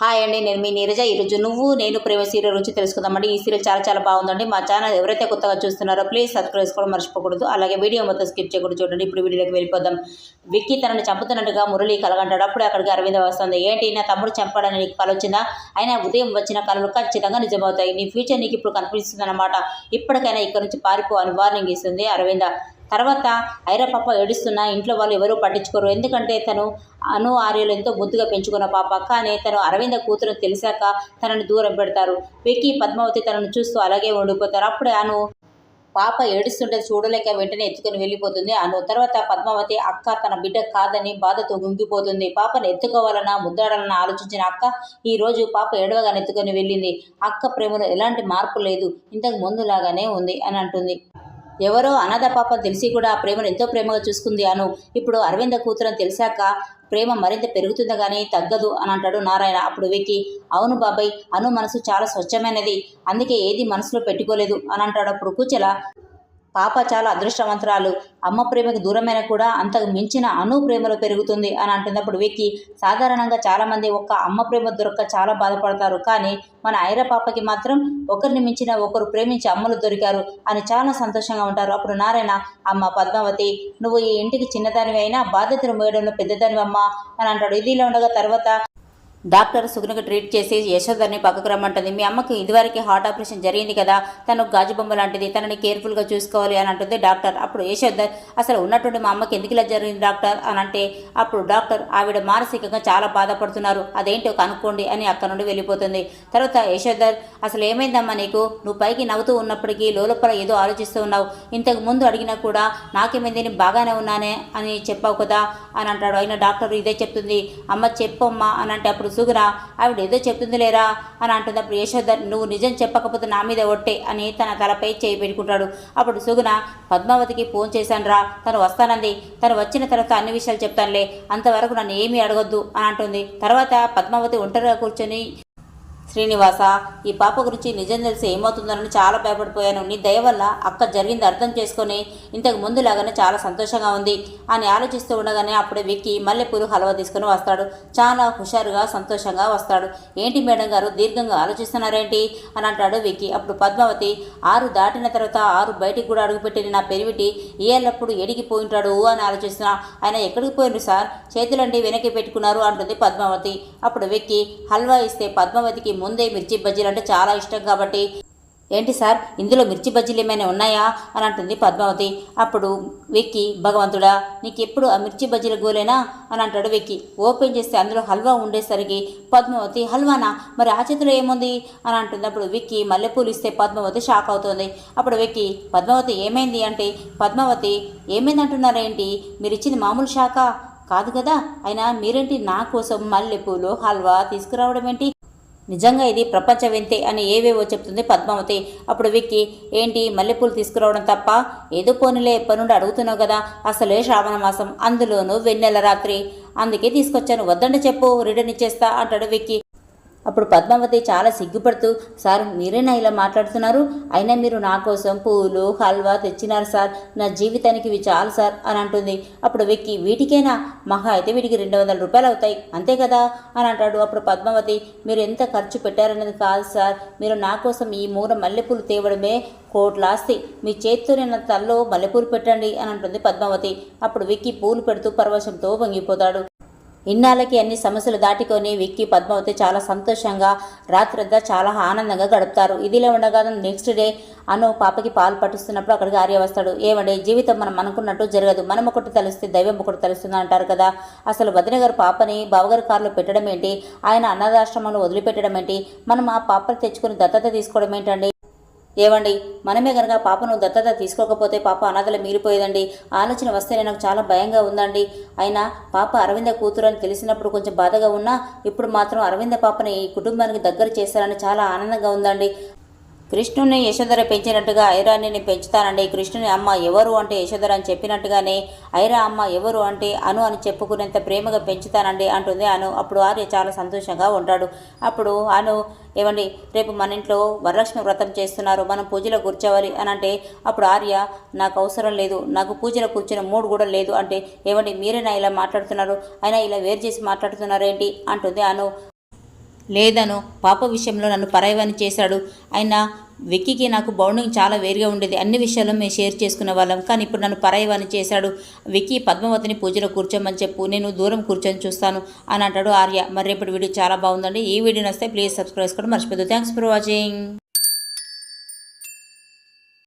Hi అండి నేను మీ నీరజ. ఈరోజు నువ్వు నేను ప్రేమ సీరియల్ గురించి తెలుసుకుందామండి. ఈ సీరియల్ చాలా చాలా బాగుందండి. మా ఛానల్ ఎవరైతే కొత్తగా చూస్తున్నారో ప్లీజ్ సబ్స్క్రైబ్ చేసుకోవడం మర్చిపోకూడదు. అలాగే వీడియో మొత్తం స్కిప్ చేయకూడదు చూడండి. ఇప్పుడు వీడియోకి వెళ్ళిపోదాం. విక్కీ తనని చంపుతున్నట్టుగా మురళి కలగంటాడు. అప్పుడు అక్కడికి అరవింద వస్తుంది. ఏంటి నా తమ్ముడు చంపాడని నీకు కల వచ్చిందా? అయినా ఉదయం వచ్చిన కళలు ఖచ్చితంగా నిజమవుతాయి. నీ ఫ్యూచర్ నీకు ఇప్పుడు కనిపిస్తుంది అనమాట ఇప్పటికైనా ఇక్కడ నుంచి పారిపో అని వార్నింగ్ ఇస్తుంది అరవింద. తర్వాత ఐరాపాప ఏడుస్తున్న ఏడుస్తున్నా ఇంట్లో వాళ్ళు ఎవరూ పట్టించుకోరు. ఎందుకంటే తను అను ఆర్యలు ఎంతో ముద్దుగా పెంచుకున్న పాప. కానీ తను అరవింద కూతురు తెలిసాక తనని దూరం పెడతారు. వెక్కి పద్మావతి తనను చూస్తూ అలాగే ఉండిపోతారు. అప్పుడే అను పాప ఏడుస్తుంటే చూడలేక వెంటనే ఎత్తుకొని వెళ్ళిపోతుంది అను. తర్వాత పద్మావతి అక్క తన బిడ్డ కాదని బాధతో గుంగిపోతుంది పాపను ఎత్తుకోవాలన్నా ముద్దాడాలన్న ఆలోచించిన అక్క ఈరోజు పాప ఏడవగానే ఎత్తుకొని వెళ్ళింది. అక్క ప్రేమలో ఎలాంటి మార్పు లేదు. ఇంతకు ముందులాగానే ఉంది అని అంటుంది. ఎవరో అనాథ పాప తెలిసి కూడా ఆ ప్రేమను ఎంతో ప్రేమగా చూసుకుంది అను. ఇప్పుడు అరవింద కూతురని తెలిసాక ప్రేమ మరింత పెరుగుతుంది కానీ తగ్గదు అని అంటాడు నారాయణ. అప్పుడు వెక్కి అవును బాబాయ్ అను మనసు చాలా స్వచ్ఛమైనది. అందుకే ఏది మనసులో పెట్టుకోలేదు అని అంటాడు అప్పుడు కూచెల. పాప చాలా అదృష్టవంతురాలు. అమ్మ ప్రేమకు దూరమైన కూడా అంతకు మించిన అను ప్రేమలో పెరుగుతుంది అని అంటున్నప్పుడు వెక్కి సాధారణంగా చాలామంది ఒక్క అమ్మ ప్రేమ దొరక్క చాలా బాధపడతారు. కానీ మన ఐర పాపకి మాత్రం ఒకరిని మించిన ఒకరు ప్రేమించి అమ్మలు దొరికారు అని చాలా సంతోషంగా ఉంటారు. అప్పుడు నారాయణ అమ్మ పద్మావతి నువ్వు ఈ ఇంటికి చిన్నదానివి అయినా బాధ్యతను మోయడంలో పెద్దదానివమ్మ అని అంటాడు. ఇదిలా ఉండగా తర్వాత డాక్టర్ సుగుణకు ట్రీట్ చేసి యశోధర్ని పక్కకు రమ్మంటుంది. మీ అమ్మకి ఇదివరకు హార్ట్ ఆపరేషన్ జరిగింది కదా తను గాజు బొమ్మ లాంటిది తనని కేర్ఫుల్గా చూసుకోవాలి అని అంటుంది డాక్టర్. అప్పుడు యశోధర్ అసలు ఉన్నటువంటి మా అమ్మకి ఎందుకు ఇలా జరిగింది డాక్టర్? అని అంటే అప్పుడు డాక్టర్ ఆవిడ మానసికంగా చాలా బాధపడుతున్నారు. అదేంటో కనుక్కోండి అని అక్కడ నుండి వెళ్ళిపోతుంది. తర్వాత యశోధర్ అసలు ఏమైందమ్మా నీకు? నువ్వు పైకి నవ్వుతూ ఉన్నప్పటికీ లోపల ఏదో ఆలోచిస్తూ ఉన్నావు. ఇంతకు ముందు అడిగినా కూడా నాకేమైంది? నేను బాగానే ఉన్నానే అని చెప్పావు కదా? అని అంటాడు. అయినా డాక్టర్ ఇదే చెప్తుంది. అమ్మ చెప్పమ్మా అని అంటే అప్పుడు సుగుణ ఆవిడ ఏదో చెప్తుంది లేరా అని అంటుంది అప్పుడు యశోధర్ నువ్వు నిజం చెప్పకపోతే నా మీద ఒట్టే అని తన తలపై చేయి పెట్టుకుంటాడు. అప్పుడు సుగుణ పద్మావతికి ఫోన్ చేశాను రా తను వస్తానంది. తను వచ్చిన తర్వాత అన్ని విషయాలు చెప్తానులే. అంతవరకు నన్ను ఏమీ అడగొద్దు అని అంటుంది. తర్వాత పద్మావతి ఒంటరిగా కూర్చొని శ్రీనివాస ఈ పాప గురించి నిజం తెలిసి ఏమవుతుందోనని చాలా భయపడిపోయాను. నీ దయ వల్ల అక్క జరిగింది అర్థం చేసుకొని ఇంతకు ముందులాగానే చాలా సంతోషంగా ఉంది అని ఆలోచిస్తూ ఉండగానే అప్పుడే విక్కి మల్లెపూలు హల్వా తీసుకుని వస్తాడు. చాలా హుషారుగా సంతోషంగా వస్తాడు. ఏంటి మేడం గారు దీర్ఘంగా ఆలోచిస్తున్నారేంటి? అని అంటాడు విక్కి. అప్పుడు పద్మావతి ఆరు దాటిన తర్వాత ఆరు బయటికి కూడా అడుగుపెట్టిన నా పెరివిటి ఏళ్ళప్పుడు ఎడిగిపోయింటాడు అని ఆలోచిస్తున్నా. ఆయన ఎక్కడికి పోయిండు సార్? చేతులండి వెనక్కి పెట్టుకున్నారు అంటుంది పద్మావతి. అప్పుడు విక్కి హల్వా ఇస్తే పద్మావతికి ముందే మిర్చి బజ్జీలు అంటే చాలా ఇష్టం కాబట్టి ఏంటి సార్ ఇందులో మిర్చి బజ్జీలు ఏమైనా ఉన్నాయా? అని అంటుంది పద్మావతి. అప్పుడు వెక్కి భగవంతుడా నీకు ఎప్పుడు ఆ మిర్చి బజ్జీల గోలేనా? అని అంటాడు వెక్కి. ఓపెన్ చేస్తే అందులో హల్వా ఉండేసరికి పద్మావతి హల్వానా? మరి ఆ చేతిలో ఏముంది? అని అంటుంది. అప్పుడు వెక్కి మల్లెపూలు ఇస్తే పద్మావతి షాక్ అవుతుంది. అప్పుడు వెక్కి పద్మావతి ఏమైంది? అంటే పద్మావతి ఏమైంది అంటున్నారేంటి మీరు ఇచ్చింది మామూలు షాకా? కాదు కదా అయినా మీరేంటి నా కోసం మల్లెపూలు హల్వా తీసుకురావడం ఏంటి? నిజంగా ఇది ప్రపంచ వింతే అని ఏవేవో చెప్తుంది పద్మావతి. అప్పుడు విక్కి ఏంటి మల్లెపూలు తీసుకురావడం తప్ప? ఏదో పోనీలే ఎప్పటి నుండి అడుగుతున్నావు కదా అసలే శ్రావణ మాసం అందులోనూ వెన్నెల రాత్రి. అందుకే తీసుకొచ్చాను వద్దండి చెప్పు రిటర్న్ ఇచ్చేస్తా అంటాడు విక్కి. అప్పుడు పద్మావతి చాలా సిగ్గుపడుతూ సార్ మీరేనా ఇలా మాట్లాడుతున్నారు? అయినా మీరు నా కోసం పూలు హల్వా తెచ్చినారు సార్. నా జీవితానికి ఇవి చాలు సార్ అని అంటుంది. అప్పుడు వెక్కి వీటికేనా? మహా అయితే వీటికి రెండు వందల రూపాయలు అవుతాయి. అంతే కదా? అని అంటాడు. అప్పుడు పద్మావతి మీరు ఎంత ఖర్చు పెట్టారన్నది కాదు సార్. మీరు నా కోసం ఈ మూర మల్లెపూలు తేవడమే కోట్లాస్తి. మీ చేతితో నా తల్లో మల్లెపూలు పెట్టండి అని అంటుంది పద్మావతి. అప్పుడు విక్కి పూలు పెడుతూ పరవశంతో వంగిపోతాడు. ఇన్నాళ్ళకి అన్ని సమస్యలు దాటుకొని విక్కి పద్మావతి చాలా సంతోషంగా రాత్రంతా చాలా ఆనందంగా గడుపుతారు. ఇదిలో ఉండగా నెక్స్ట్ డే అను పాపకి పాలు పట్టిస్తున్నప్పుడు అక్కడికి ఆర్య వస్తాడు. ఏమంటే జీవితం మనం అనుకున్నట్టు జరగదు. మనం ఒకటి తలిస్తే దైవం ఒకటి తెలుస్తుంది అంటారు కదా. అసలు వదిన గారు పాపని బావగారి కారులో పెట్టడం ఏంటి? ఆయన అన్నదాశ్రమంలో వదిలిపెట్టడం ఏంటి? మనం ఆ పాపను తెచ్చుకుని దత్తత తీసుకోవడం ఏంటండి? ఏవండి? మనమే కనుక పాపను దత్తత తీసుకోకపోతే పాప అనాథలు మీరిపోయేదండి ఆలోచన వస్తేనే నాకు చాలా భయంగా ఉందండి. అయినా పాప అరవింద కూతురు అని తెలిసినప్పుడు కొంచెం బాధగా ఉన్నా ఇప్పుడు మాత్రం అరవింద పాపని ఈ కుటుంబానికి దగ్గర చేశారని చాలా ఆనందంగా ఉందండి. కృష్ణుని యశోధర పెంచినట్టుగా ఐరాన్ని పెంచుతానండి. కృష్ణుని అమ్మ ఎవరు అంటే యశోధర అని చెప్పినట్టుగానే ఐరా అమ్మ ఎవరు అంటే అను అని చెప్పుకునేంత ప్రేమగా పెంచుతానండి అంటుంది అను. అప్పుడు ఆర్య చాలా సంతోషంగా ఉంటాడు. అప్పుడు అను ఏమండి రేపు మన ఇంట్లో వరలక్ష్మి వ్రతం చేస్తున్నారు. మనం పూజలో కూర్చోవాలి అని అంటే అప్పుడు ఆర్య నాకు అవసరం లేదు. నాకు పూజలో కూర్చున్న మూడు కూడా లేదు అంటే ఏమండి మీరేనా ఇలా మాట్లాడుతున్నారు? అయినా ఇలా వేరు చేసి మాట్లాడుతున్నారేంటి? అంటుంది అను. లేదను పాప విషయంలో నన్ను పరాయివాణి చేశాడు. అయినా విక్కీకి నాకు బౌండింగ్ చాలా వేరుగా ఉండేది. అన్ని విషయాలు మేము షేర్ చేసుకునే వాళ్ళం. కానీ ఇప్పుడు నన్ను పరాయివాణి చేశాడు. విక్కీ పద్మావతిని పూజలో కూర్చోమని చెప్పు. నేను దూరం కూర్చొని చూస్తాను అని అంటాడు ఆర్య. మరి రేపటి వీడియో చాలా బాగుందండి. ఈ వీడియో నస్తే ప్లీజ్ సబ్స్క్రైబ్ చేసుకోవడం మర్చిపోద్దు. Thanks for watching